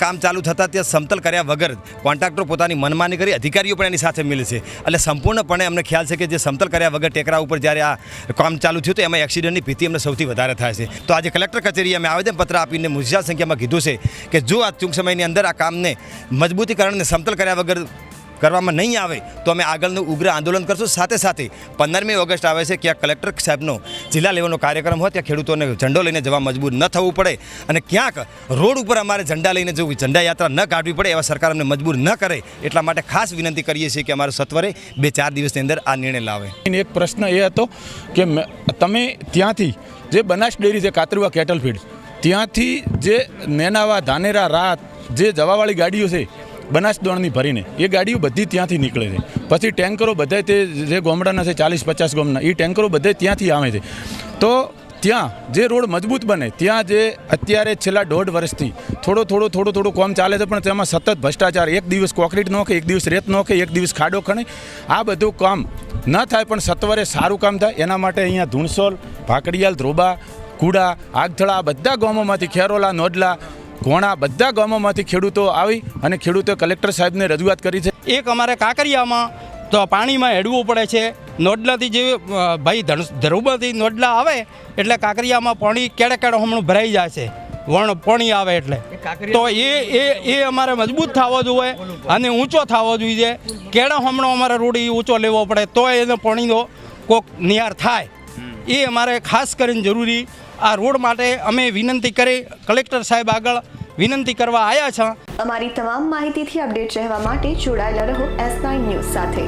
કામ ચાલુ થતાં ત્યાં સમતલ કર્યા વગર કોન્ટ્રાક્ટરો પોતાની મનમાની કરી અધિકારીઓ પણ એની સાથે મિલે છે. એટલે સંપૂર્ણપણે અમને ખ્યાલ છે કે જે સમતલ કર્યા વગર ટેકરા ઉપર જ્યારે આ કામ ચાલુ થયું તો એમાં એક્સિડન્ટની ભીતિ અમને સૌથી વધારે થાય છે. તો આજે કલેક્ટર કચેરીએ અમે આવેદનપત્ર આપીને મુજબ સંખ્યામાં કીધું છે કે જો આ ટૂંક સમયની અંદર આ કામને મજબૂતીકરણને સમતલ કર્યા વગર કરવામાં નહીં આવે તો અમે આગળનું ઉગ્ર આંદોલન કરશું. સાથે સાથે પંદરમી ઓગસ્ટ આવે છે ક્યાં કલેક્ટર સાહેબનો જિલ્લા લેવલનો કાર્યક્રમ હોય, ત્યાં ખેડૂતોને ઝંડો લઈને જવા મજબૂર ન થવું પડે અને ક્યાંક રોડ ઉપર અમારે ઝંડા લઈને જવું ઝંડા યાત્રા ન કાઢવી પડે, એવા સરકાર અમને મજબૂર ન કરે, એટલા માટે ખાસ વિનંતી કરીએ છીએ કે અમારે સત્વરે બે ચાર દિવસની અંદર આ નિર્ણય લાવે. એક પ્રશ્ન એ હતો કે તમે ત્યાંથી જે બનાસ ડેરી છે કાતરવા કેટલ ફીડ ત્યાંથી જે નેનાવા ધાનેરા રાત જે જવાવાળી ગાડીઓ છે બનાસ દોણની ભરીને, એ ગાડીઓ બધી ત્યાંથી નીકળે છે. પછી ટેન્કરો બધા તે જે ગામડાના છે, ચાલીસ પચાસ ગામના, એ ટેન્કરો બધે ત્યાંથી આવે છે. તો ત્યાં જે રોડ મજબૂત બને, ત્યાં જે અત્યારે છેલ્લા દોઢ વર્ષથી થોડો થોડો થોડો થોડો કોમ ચાલે છે, પણ તેમાં સતત ભ્રષ્ટાચાર, એક દિવસ કોંક્રીટ નોખે, એક દિવસ રેત નોખે, એક દિવસ ખાડો ખણે, આ બધું કામ ન થાય, પણ સત્વરે સારું કામ થાય. એના માટે અહીંયા ધૂણસોલ, ભાકડિયાલ, ધ્રોબા, કુડા, આગથળા બધા ગામોમાંથી ખેરોલા, નોડલા ઘોણા બધા ગામોમાંથી ખેડૂતો આવી અને ખેડૂતોએ કલેક્ટર સાહેબને રજૂઆત કરી છે. એક અમારે કાંકરિયામાં તો પાણીમાં હેડવું પડે છે. નોડલાથી જે ભાઈ ધરુબાથી નોડલા આવે એટલે કાંકરિયામાં પાણી કેડે કેડે હમણાં ભરાઈ જાય છે. વણ પાણી આવે એટલે. તો એ એ એ અમારે મજબૂત થવો જોઈએ અને ઊંચો થવો જોઈએ. કેડો હમણાં અમારે રોડ ઊંચો લેવો પડે તો એને પાણીનો કોક નિયાર થાય. એ અમારે ખાસ કરીને જરૂરી આ રોડ માટે અમે વિનંતી કરી. કલેક્ટર સાહેબ આગળ વિનંતી કરવા આવ્યા છે. અમારી તમામ માહિતીથી અપડેટ રહેવા માટે જોડાયેલા રહો એસ નાઇન ન્યૂઝ સાથે.